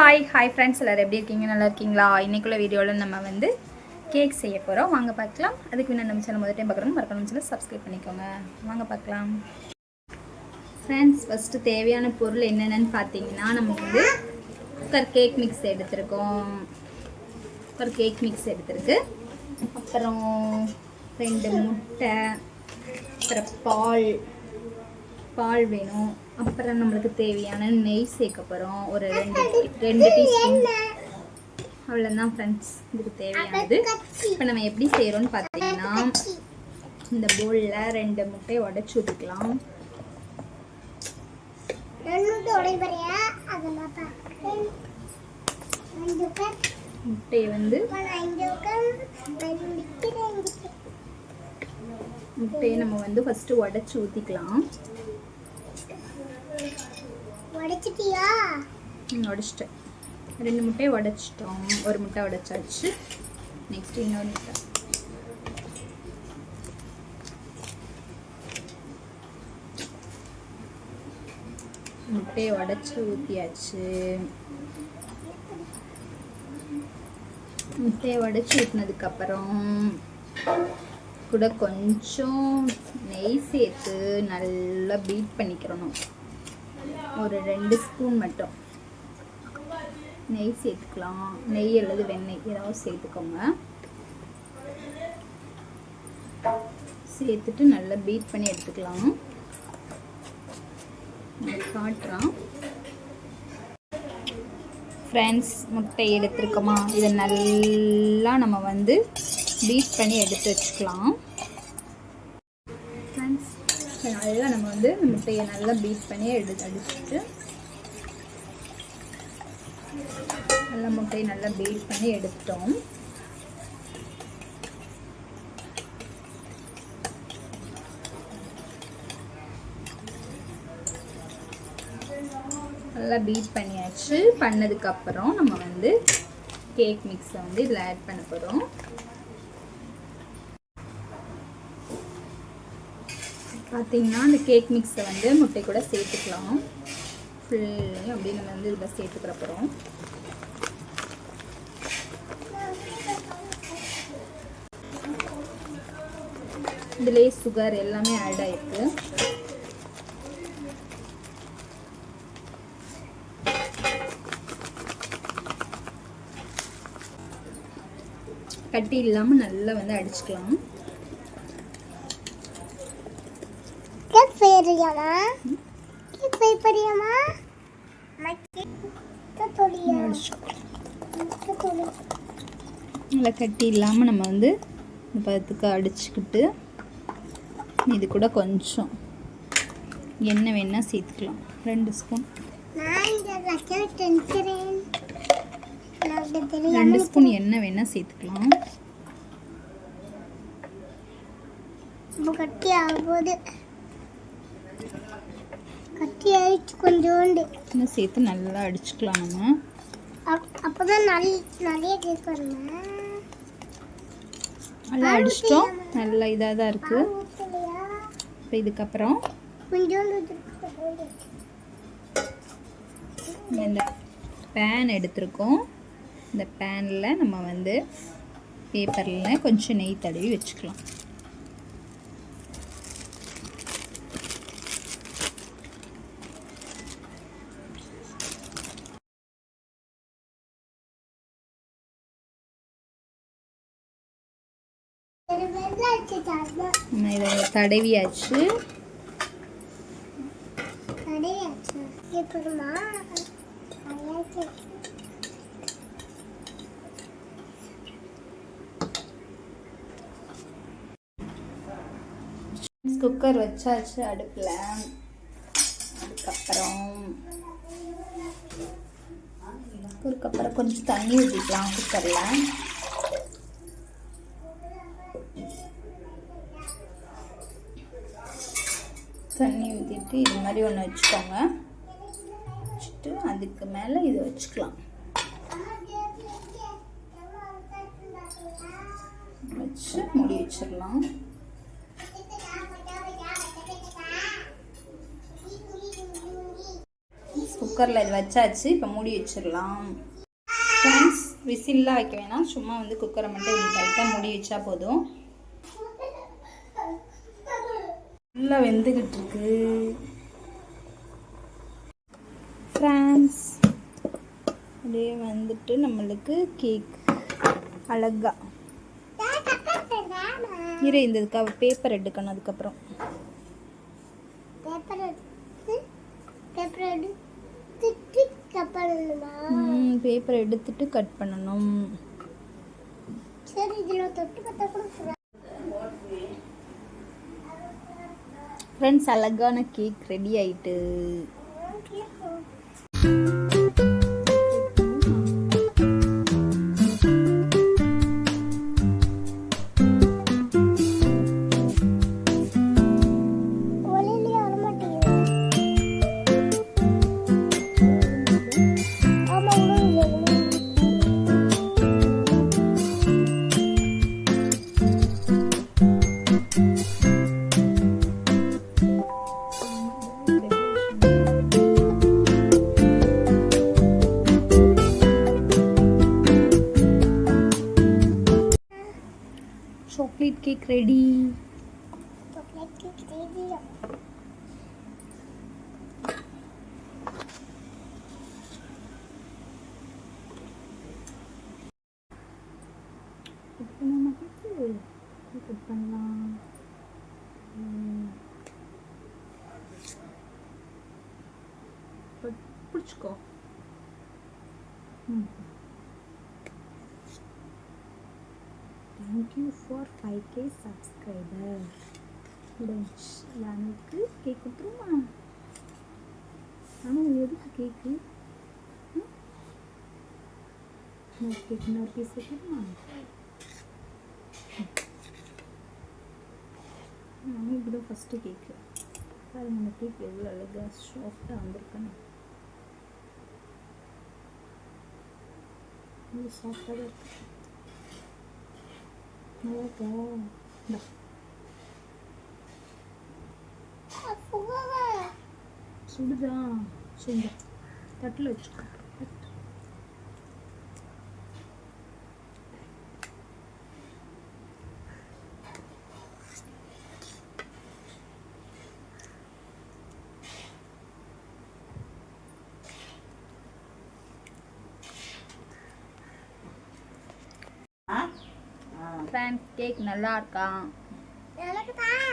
Hi hi friends எல்லோரும் எப்படி இருக்கீங்க? நல்லா இருக்கீங்களா? இன்றைக்குள்ள வீடியோவில் நம்ம வந்து கேக் செய்ய போகிறோம் வாங்க பார்க்கலாம். அதுக்கு முன்னாடி நம்ம சேனல் முதல் டைம் பார்க்குறோம் மறக்கணும் சேனல் சப்ஸ்கிரைப் பண்ணிக்கோங்க. வாங்க பார்க்கலாம். ஃப்ரெண்ட்ஸ் ஃபஸ்ட்டு தேவையான பொருள் என்னென்னு பார்த்தீங்கன்னா நம்ம வந்து குக்கர் கேக் மிக்ஸ் எடுத்திருக்கோம். குக்கர் கேக் மிக்ஸ் எடுத்திருக்கு. அப்புறம் ரெண்டு முட்டை அப்புறம் பால் பால் வேணும். அப்புறம் நம்மளுக்கு தேவையான நெய் சேர்க்க போகிறோம் ஒரு ரெண்டு ரெண்டு டீஸ்பூன். அவ்வளோதான் ஃப்ரெண்ட்ஸ் இதுக்கு தேவையானது. இப்போ நம்ம எப்படி செய்கிறோம்னு பார்த்தீங்கன்னா இந்த பவுலில் ரெண்டு முட்டையை உடச்சி ஊற்றிக்கலாம் முட்டையை வந்து முட்டையை நம்ம வந்து ஃபஸ்ட்டு உடச்சி ஊற்றிக்கலாம் உடைச்சிட்டியா? உடச்சிட்டேன். ரெண்டு முட்டையை உடச்சிட்டோம். ஒரு முட்டை உடைச்சாச்சு. நெக்ஸ்ட் இன்னொரு முட்டை. முட்டையை உடச்சி ஊற்றியாச்சு முட்டையை உடச்சி ஊற்றினதுக்கப்புறம் கூட கொஞ்சம் நெய் சேர்த்து நல்லா பீட் பண்ணிக்கிறணும். ஒரு ரெண்டு ஸ்பூன் மட்டும். நெய் சேர்த்துக்கலாம். நெய் அல்லது வெண்ணெய் ஏதாவது சேர்த்துக்கோங்க. சேர்த்துட்டு நல்லா பீட் பண்ணி எடுத்துக்கலாம். காட்டுறான். ஃப்ரெண்ட்ஸ் முட்டை எடுத்துருக்கோமா? இதை நல்லா நம்ம வந்து பீட் பண்ணி எடுத்து வச்சுக்கலாம் ஃப்ரெண்ட்ஸ் அதில் நம்ம வந்து முட்டையை நல்லா பீட் பண்ணி எடுத்து அடிச்சுட்டு நல்லா முட்டையை நல்லா பீட் பண்ணி எடுத்துட்டோம். நல்லா பீட் பண்ணியாச்சு. பண்ணதுக்கப்புறம் நம்ம வந்து கேக் மிக்ஸை வந்து இதில் ஆட் பண்ண போகிறோம் பார்த்தீங்கன்னா அந்த கேக் மிக்ஸை வந்து முட்டை கூட சேர்த்துக்கலாம். ஃபுல்லையும் அப்படியே நம்ம வந்து இதில் சேர்த்துக்கிற போகிறோம் இதுலேயே சுகர் எல்லாமே ஆட் ஆகிருக்கு கட்டி இல்லாமல் நல்லா வந்து அடிச்சுக்கலாம். செய்யறியாமா கேக் செய்ய போறியாமா நல்லா கட்டி இல்லாமல் நம்ம வந்து இந்த பதத்துக்கு அடிச்சுக்கிட்டு இது கூட கொஞ்சம் எண்ணெய் வேணால் சேர்த்துக்கலாம். ரெண்டு ஸ்பூன். ரெண்டு ஸ்பூன் எண்ணெய் வேணால் சேர்த்துக்கலாம். கட்டி ஆகும்போது கட்டி ஆயிடுச்சு கொஞ்சோண்டு. இன்னும் சேர்த்து நல்லா அடிச்சுக்கலாம் நம்ம. அப்- அப்பதான் நல் நிறைய கேக் வருமா? நல்லா அடிச்சிட்டோம். நல்லா இதாக தான் இருக்குது இப்போ இதுக்கப்புறம் இந்த பேன் எடுத்திருக்கோம். இந்த பேனில் நம்ம வந்து பேப்பரில் கொஞ்சம் நெய் தடவி வச்சுக்கலாம். இதை தடவியாச்சு. குக்கர் வச்சாச்சு அடுப்பில். அதுக்கப்புறம் அதுக்கப்புறம் கொஞ்சம் தண்ணி ஊற்றிக்கலாம் குக்கரில் தண்ணி இது மாதிரி ஒன்று வச்சுக்கோங்க. வச்சுட்டு அதுக்கு மேலே இதை வச்சுக்கலாம். வச்சு மூடி வச்சிடலாம். குக்கரில் இது வச்சாச்சு இப்போ மூடி வச்சிடலாம். ஃப்ரெண்ட்ஸ் விசில்லாம் வைக்க வேணாம். சும்மா வந்து குக்கரை மட்டும் இப்படி லைட்டாக மூடி வச்சா போதும். நல்லா வெந்துக்கிட்டு இருக்கு ஃப்ரான்ஸ். அப்படியே வந்துட்டு நம்மளுக்கு கேக் அழகா. இரு இந்த இதுக்காக பேப்பர் எடுக்கணும் அதுக்கப்புறம். பேப்பர் எடுத்து பேப்பர் எடுத்துட்டு கப்படணுமா பேப்பர் எடுத்துட்டு கட் பண்ணணும். சரி இதில் தொட்டு பார்த்தா கூட ஃப்ரெண்ட்ஸ் அழகான கேக் ரெடி ஆயிட்டு. Chocolate cake ready Chocolate cake ready. இப்போ நம்ம கட் பண்ணலாம் ம். பட் பிடிச்சிக்கோ ம் thank you for five K subscriber lunch எனக்கு கேக் கொடுத்துருமா? ஆனால் எதுக்கு கேக்கு இன்னொரு கேக் இன்னொரு பீஸ் வைக்கணுமா? நானும் இப்படிதான் ஃபஸ்ட்டு கேக்கு பாருங்க அந்த கேக் எவ்வளோ அழகாக சாஃப்டாக வந்திருக்கணும் ரொம்ப சாஃப்டாக தான் இருக்கு நல்லா இருக்கா இந்தா. அப்புறமா சுடுதா சுடுதா தட்டில் வச்சுக்கோ. ஃப்ரெண்ட் கேக் நல்லா இருக்கா? எனக்கு தான்